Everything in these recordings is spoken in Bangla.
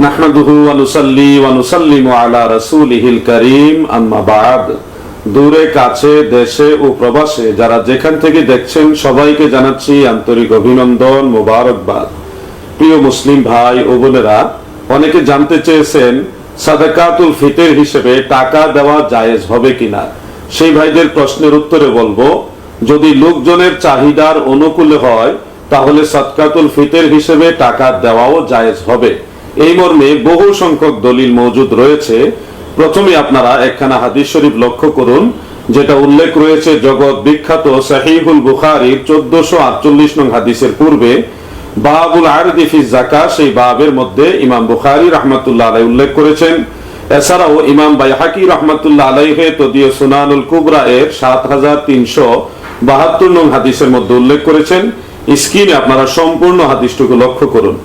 নুসাল্লি ওয়া নুসাল্লিমু আলা রাসূলিহিল কারীম। আম্মা বা'দ। দূরে, কাছে, দেশে ও প্রবাসে যারা যেখান থেকে দেখছেন, সবাইকে জানাচ্ছি আন্তরিক অভিনন্দন মোবারকবাদ। প্রিয় মুসলিম ভাই ও বোনেরা, অনেকে জানতে চেয়েছেন, সাদাকাতুল ফিতের হিসেবে টাকা দেওয়া জায়েজ হবে কিনা? সেই ভাইদের প্রশ্নের উত্তরে বলব, যদি লোকজনের চাহিদার অনুকূলে হয়, তাহলে সাদকাতুল ফিতের হিসেবে টাকা দেওয়াও জায়েজ হবে। এই মর্মে বহু সংখ্যক দলিল মজুদ রয়েছে। প্রথমে আপনারা একখানা হাদিস শরীফ লক্ষ্য করুন, যেটা উল্লেখ রয়েছে জগৎ বিখ্যাত সাহিহুল বুখারির চোদ্দশো আটচল্লিশ নং হাদিসের পূর্বে। বাবুল আরদি ফি জাকা সেই বাবের মধ্যে ইমাম বুখারি রহমতুল্লাহ আলাই উল্লেখ করেছেন। এছাড়াও ইমাম বাইহাকি রহমতুল্লাহ আলাইহে তদীয় সুনানুল কুবরা এর সাত হাজার তিনশো বাহাত্তর নং হাদিসের মধ্যে উল্লেখ করেছেন। স্ক্রিনে আপনারা সম্পূর্ণ হাদিসটুকু লক্ষ্য করুন।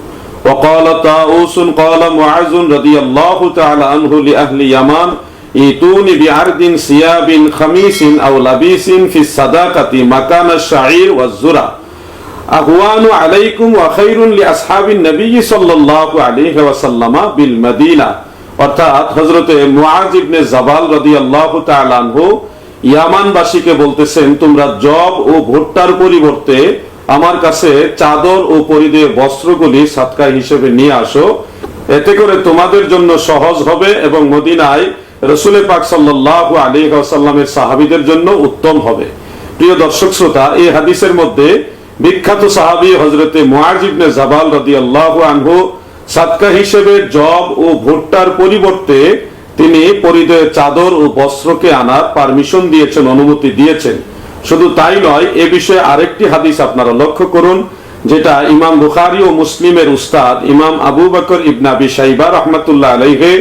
وقال طاووس قال معاذ رضي الله تعالى عنه لأهل يمان ايتوني بعرض ثياب خميس أو لبيس في الصداقة مكان الشعير والزرع أهوان عليكم وخير لأصحاب النبي صلى الله عليه وسلم بالمدينة অর্থাৎ হজরতে মুআজ ইবনে জাবাল রাদিয়াল্লাহু তাআলা আনহু ইয়ামানবাসীকে বলতেছেন তোমরা জব ও ভুট্টার পরিবর্তে আমার কাছে চাদর ও পরিধেয় বস্ত্রগুলি সাতকা হিসেবে নিয়ে আসো। এতে করে তোমাদের জন্য সহজ হবে এবং মদিনায় রসুল পাক সাল্লাল্লাহু আলাইহি ওয়াসাল্লামের সাহাবীদের জন্য উত্তম হবে। প্রিয় দর্শক শ্রোতা, এই হাদিসের মধ্যে বিখ্যাত সাহাবী হজরতে মুআজ ইবনে জাবাল রাদিয়াল্লাহু আনহু সাতকা হিসেবে জব ও ভুট্টার পরিবর্তে তিনি পরিধেয় চাদর ও বস্ত্রকে আনার পারমিশন দিয়েছেন, অনুমতি দিয়েছেন। শুধু তাই নয় এ বিষয়ে আরেকটি হাদিস আপনারা লক্ষ্য করুন যেটা ইমাম বুখারি ও মুসলিমের উস্তাদ ইমাম আবু বকর ইবনাবি সাইবা রহমতুল্লাহ আলাইহে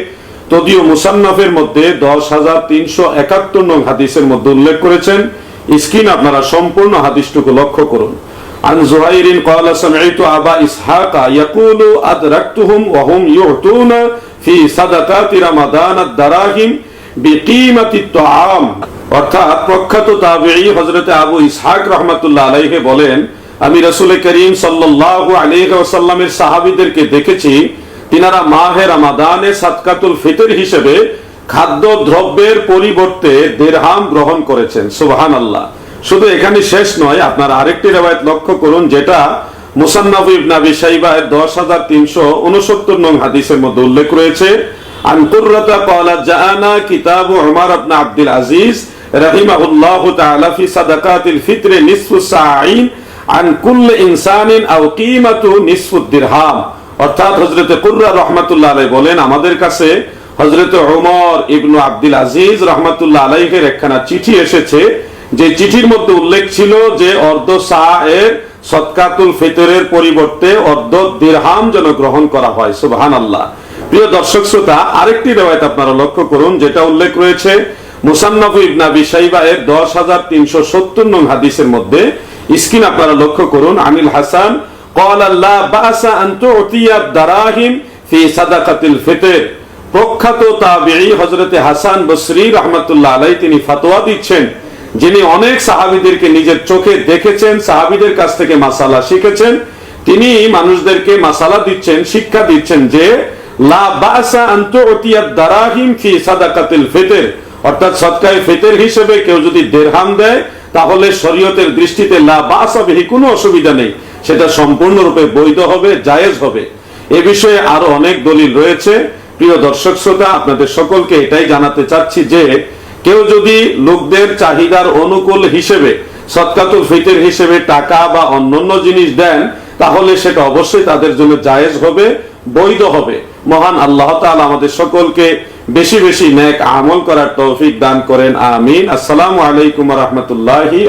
তদীয় মুসান্নফের মধ্যে দশ হাজার তিনশো একাত্তর নং হাদিসের মধ্যে উল্লেখ করেছেন স্ক্রিন আপনারা সম্পূর্ণ হাদিসটুকু লক্ষ্য করুন عن زهير قال سمعت أبا إسحاق يقول أدركتهم وهم يعطون في صدقات رمضان الدراهم অর্থাৎ প্রখ্যাত তাবেই আবু ইসহাক বলেন, আমি করিম সাহাবিদেরকে দেখেছি, তিনারা রামাদানে সাতকাতুল ফিতর হিসেবে খাদ্য দ্রব্যের পরিবর্তে দেড়হাম গ্রহণ করেছেন আল্লাহ শুধু এখানে শেষ নয়, আপনার আরেকটি রেবায়ত লক্ষ্য করুন, যেটা মুসান্নাফ ইবনাবি দশ হাজার তিনশো উনসত্তর নং হাদিসের মধ্যে উল্লেখ রয়েছে। عن قرة قال جاءنا كتاب عمر بن عبد العزيز رحمه الله تعالى في صدقات الفطر نصف الساعين عن كل انسان او قيمة نصف الدرهم অর্থাৎ হজরতে কুর্রা রহমাতুল্লাহ আলাই বলেন আমাদের কাছে হজরতে ওমর ইবনু আব্দুল আজিজ রহমাতুল্লাহ আলাইহের একখানা চিঠি এসেছে যে চিঠির মধ্যে উল্লেখ ছিল যে অর্ধ সা এর সৎকাতুল ফিতরের পরিবর্তে অর্ধ দিরহাম যেন গ্রহণ করা হয় সুবহান আল্লাহ প্রিয় দর্শক শ্রোতা আরেকটি রেওয়ায়ত আপনারা লক্ষ্য করুন যেটা উল্লেখ রয়েছে মুসান্নফ ইবনা বিশাইবা এর দশ হাজার তিনশো সত্তর নং হাদিসের মধ্যে স্ক্রিন আপনারা লক্ষ্য করুন আনিল হাসান قال الله بأس أن تعطي الدراهم في صدقة الفطر প্রখ্যাত তাবিঈ হযরতে হাসান বসরি রাহমাতুল্লাহ আলাইহি তিনি ফতোয়া দিচ্ছেন যিনি অনেক সাহাবীদেরকে নিজের চোখে দেখেছেন সাহাবীদের কাছ থেকে মাসালা শিখেছেন তিনি মানুষদেরকে মাসালা দিচ্ছেন শিক্ষা দিচ্ছেন যে আরও অনেক দলিল রয়েছে। প্রিয় দর্শক শ্রোতা, আপনাদের সকলকে এটাই জানাতে চাচ্ছি যে, কেউ যদি লোকদের চাহিদার অনুকূল হিসেবে, সৎকাতুল ফিতের হিসেবে টাকা বা অন্যান্য জিনিস দেন, তাহলে সেটা অবশ্যই তাদের জন্য জায়েজ হবে। বৈধ হবে। মহান আল্লাহ তালা আমাদের সকলকে বেশি বেশি ন্যাক আমল করার তৌফিক দান করেন। আমিন। আসসালামু আলাইকুম রহমতুল্লাহি